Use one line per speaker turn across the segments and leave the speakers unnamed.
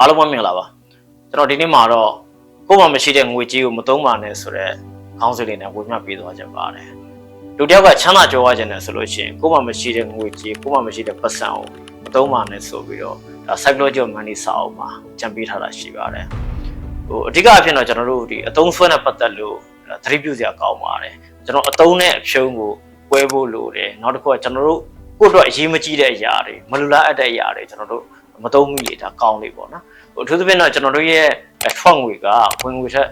အားလုံးပဲမင်္ဂလာပါကျွန်တော်ဒီနေ့မှာတော့ကိုယ်မှမရှိတဲ့ငွေကြေးကိုမသုံးပါနဲ့ဆိုတော့ခေါင်းစဉ်လေးနဲ့ဝေမျှပေးသွားကြပါတယ်လူတစ်ယောက်ကချမ်းသာကြွားခြင်းနဲ့ဆိုလို့ရှိရင်ကိုယ်မှမရှိတဲ့ငွေကြေးကိုယ်မှမရှိတဲ့ပတ်စံကိုမသုံးပါနဲ့ဆိုပြီးတော့ဒါ psychological money စာအုပ်မှာကြံပေးထားတာရှိပါတယ်ဟိုအဓိကအဖြစ်တော့ကျွန်တော်တို့ဒီအသုံးဆွဲနဲ့ပတ်သက်လို့သတိပြုစရာကောင်းပါတယ်ကျွန်တော်အသုံးနဲ့အဖြုံးကိုကွဲဖို့လိုတယ်နောက်တစ်ခုကကျွန်တော်တို့ကိုယ့်အတွက်အရေးမကြီးတဲ့အရာတွေမလူလားအပ်တဲ့အရာတွေကျွန်တော်တို့ မသုံးမိလေဒါကောင်းလေပေါ့နော်ဟိုအထူးသဖြင့်တော့ကျွန်တော်တို့ရဲ့ထွက်ငွေကဝင်ငွေထက်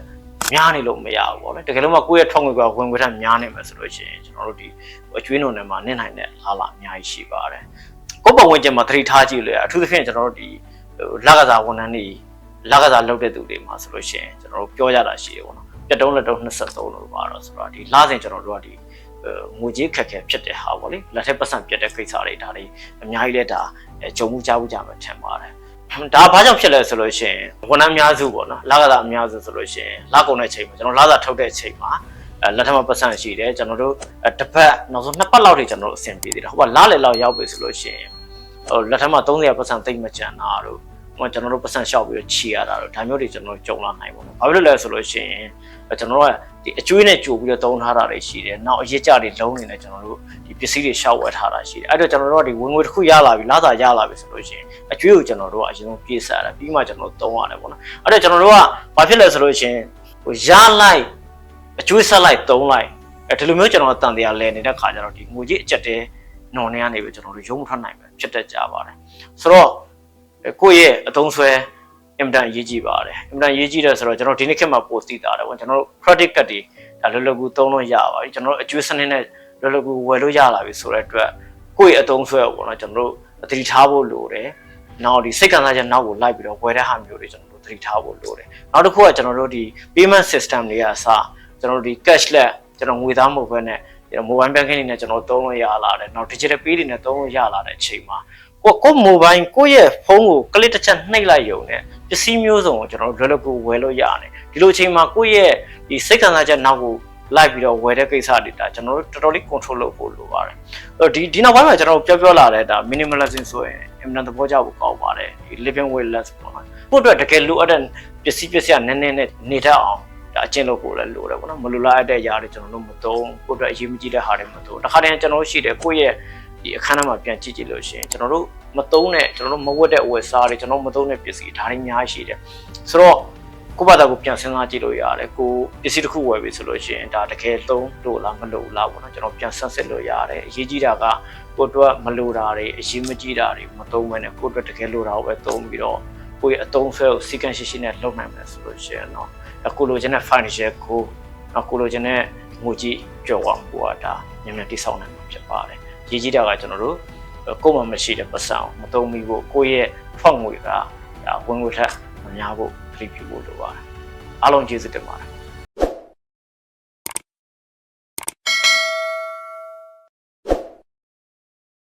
များနေလို့မရဘူးပေါ့လေတကယ်လို့မှကိုယ့်ရဲ့ထွက်ငွေကဝင်ငွေထက်များနေမှာဆိုလို့ရှိရင်ကျွန်တော်တို့ဒီအကျွေးနှုံတွေမှာနင့်နိုင်တဲ့လားလားအများကြီးရှိပါတယ်ကိုယ့်ဘဝင်ကျင်မှာသတိထားကြည့်လို့ရအထူးသဖြင့်ကျွန်တော်တို့ဒီလက်ကစားဝန်ထမ်းတွေလက်ကစားလုပ်တဲ့သူတွေမှာဆိုလို့ရှိရင်ကျွန်တော်တို့ပြောကြတာရှိတယ်ပေါ့နော်ပြတ်တုံးလက်တုံး23လို့ပါတော့ဆိုတော့ဒီလစဉ်ကျွန်တော်တို့ကဒီ ငွေကြေးခက်ခဲဖြစ်တဲ့ဟာပေါ့လေလက်ထက်ပတ်စံပြတ်တဲ့ကိစ္စတွေဒါတွေအများကြီးလဲဒါကြုံမှုကြားမှုကြမှာထင်ပါတယ်ဒါဘာကြောင့်ဖြစ်လဲဆိုလို့ရှိရင်ဝန်ထမ်းအများစုပေါ့နော်လကသာအများစုဆိုလို့ရှိရင်လကုန်တဲ့ချိန်မှာကျွန်တော်လသာထုတ်တဲ့ချိန်မှာအဲလက်ထက်မှာပတ်စံရှိတယ်ကျွန်တော်တို့တစ်ပတ်နောက်ဆုံးနှစ်ပတ်လောက်ထိကျွန်တော်တို့အဆင်ပြေသေးတယ်ဟိုကလားလေလောက်ရောက်ပြီဆိုလို့ရှိရင်ဟိုလက်ထက်မှာ300ပတ်စံတိတ်မကြံတာတို့ ဟိုကျွန်တော်တို့ပတ်စံလျှောက်ပြီးတော့ခြီရတာတို့ဒါမျိုးတွေကျွန်တော်တို့ကြုံလာနိုင်ပါဘူး။ဘာဖြစ်လို့လဲဆိုလို့ရှိရင်ကျွန်တော်တို့ကဒီအကျွေးနဲ့ကြိုပြီးတော့သုံးထားတာတွေရှိတယ်။နောက်အရစ်ကြတွေလုံးနေတယ်ကျွန်တော်တို့ဒီပစ္စည်းတွေရှောက်ဝယ်ထားတာရှိတယ်။အဲ့တော့ကျွန်တော်တို့ကဒီဝင်ငွေတစ်ခုရလာပြီလာသာရလာပြီဆိုလို့ရှိရင်အကျွေးကိုကျွန်တော်တို့ကအရင်ဆုံးပြေးစားတာပြီးမှကျွန်တော်တို့သုံးရတယ်ပေါ့နော်။အဲ့တော့ကျွန်တော်တို့ကဘာဖြစ်လဲဆိုလို့ရှိရင်ဟိုရလိုက်အကျွေးဆက်လိုက်သုံးလိုက်အဲ့ဒီလိုမျိုးကျွန်တော်တို့တန်တရားလဲနေတဲ့ခါကျတော့ဒီငွေကြီးအကျက်တဲနော်နေကနေပြီးကျွန်တော်တို့ရုံးမထွက်နိုင်ပဲဖြစ်တတ်ကြပါတယ်။ဆိုတော့ ကိုယ့်ရဲ့အသုံးဆွဲအင်မတန်ရေးကြည့်ပါတယ်အင်မတန်ရေးကြည့်တယ်ဆိုတော့ကျွန်တော်ဒီနေ့ခေတ်မှာပိုသိတာတယ်ပေါ့ကျွန်တော်တို့ credit card တွေဒါလွယ်လွယ်ကူသုံးလို့ရပါပြီကျွန်တော်တို့အကျွေးစနစ်နဲ့လွယ်လွယ်ကူဝယ်လို့ရလာပြီဆိုတဲ့အတွက်ကိုယ့်ရဲ့အသုံးဆွဲပေါ့နော်ကျွန်တော်တို့သတိထားဖို့လိုတယ်နောက်ဒီစိတ်ကံစားချက်နောက်ကိုလိုက်ပြီးတော့ဝယ်တဲ့ဟာမျိုးတွေကျွန်တော်တို့သတိထားဖို့လိုတယ်နောက်တစ်ခုကကျွန်တော်တို့ဒီ payment system တွေကအစကျွန်တော်တို့ဒီ cashless ကျွန်တော်ငွေသားမဟုတ်ဘဲနဲ့ကျွန်တော် mobile banking တွေနဲ့ကျွန်တော်သုံးလို့ရလာတယ်နောက် digital pay တွေနဲ့သုံးလို့ရလာတဲ့အချိန်မှာ ကိုကို mobile ကိုရဲ့ဖုန်းကို click တစ်ချက်နှိပ်လိုက်ရုံနဲ့ပစ္စည်းမျိုးစုံကိုကျွန်တော်တို့လွယ်လွယ်ကူဝယ်လို့ရတယ်ဒီလိုအချိန်မှာကိုယ့်ရဲ့ဒီစိတ်ခံစားချက်နောက်ကိုလိုက်ပြီးတော့ဝယ်တဲ့ကိစ္စတွေဒါကျွန်တော်တို့တော်တော်လေး control လုပ်ဖို့လိုပါတယ်အဲ့ဒီဒီနောက်ပိုင်းမှာကျွန်တော်တို့ပြောပြောလာတဲ့ဒါ minimalism ဆိုရင်အမှန်သဘောကျဖို့ကောင်းပါတယ်ဒီ living with less ပေါ့နော်ကိုယ့်အတွက်တကယ်လိုအပ်တဲ့ပစ္စည်းပစ္စည်းကနည်းနည်းနဲ့နေတတ်အောင်ဒါအကျင့်လုပ်ဖို့လည်းလိုတယ်ပေါ့နော်မလိုလားအပ်တဲ့ຢာတွေကျွန်တော်တို့မသုံးကိုယ့်အတွက်အရေးမကြီးတဲ့ဟာတွေမသုံးတခါတည်းကျွန်တော်တို့ရှိတယ်ကိုယ့်ရဲ့ ဒီအခန်းထဲမှာပြန်ကြည့်ကြည့်လို့ရှိရင်ကျွန်တော်တို့မသုံးတဲ့ကျွန်တော်တို့မဝတ်တဲ့အဝတ်စားတွေကျွန်တော်မသုံးတဲ့ပစ္စည်းဒါတွေအများကြီးရှိတယ်ဆိုတော့ကိုယ့်ဘာသာကိုပြန်စဉ်းစားကြည့်လို့ရတယ်ကိုပစ္စည်းတစ်ခုဝယ်ပြီဆိုလို့ရှိရင်ဒါတကယ်သုံးလို့လားမလို့လားပေါ့နော်ကျွန်တော်ပြန်ဆန်းစစ်လို့ရတယ်အရေးကြီးတာကကိုယ့်အတွက်မလိုတာတွေအရေးမကြီးတာတွေမသုံးဘဲနဲ့ကိုယ့်အတွက်တကယ်လိုတာကိုပဲသုံးပြီးတော့ကိုယ့်ရဲ့အသုံးဆွဲကိုစီကံရှိရှိနဲ့လုပ်နိုင်မယ်ဆိုလို့ရှိရင်တော့အခုလိုချင်တဲ့ financial goal အခုလိုချင်တဲ့ငွေကြီးကြော်အောင်ကိုကဒါမြန်မြန်တိဆောက်နိုင်မှာဖြစ်ပါတယ် ရေးကြီးတာကကျွန်တော်တို့ကိုယ်မှမရှိတဲ့ပတ်စံမသုံးမိဖို့ကိုယ့်ရဲ့ထွက်ငွေကဝင်ငွေထက်မများဖို့သတိပြုဖို့လိုပါတယ်အားလုံးကျေးဇူးတင်ပါတယ်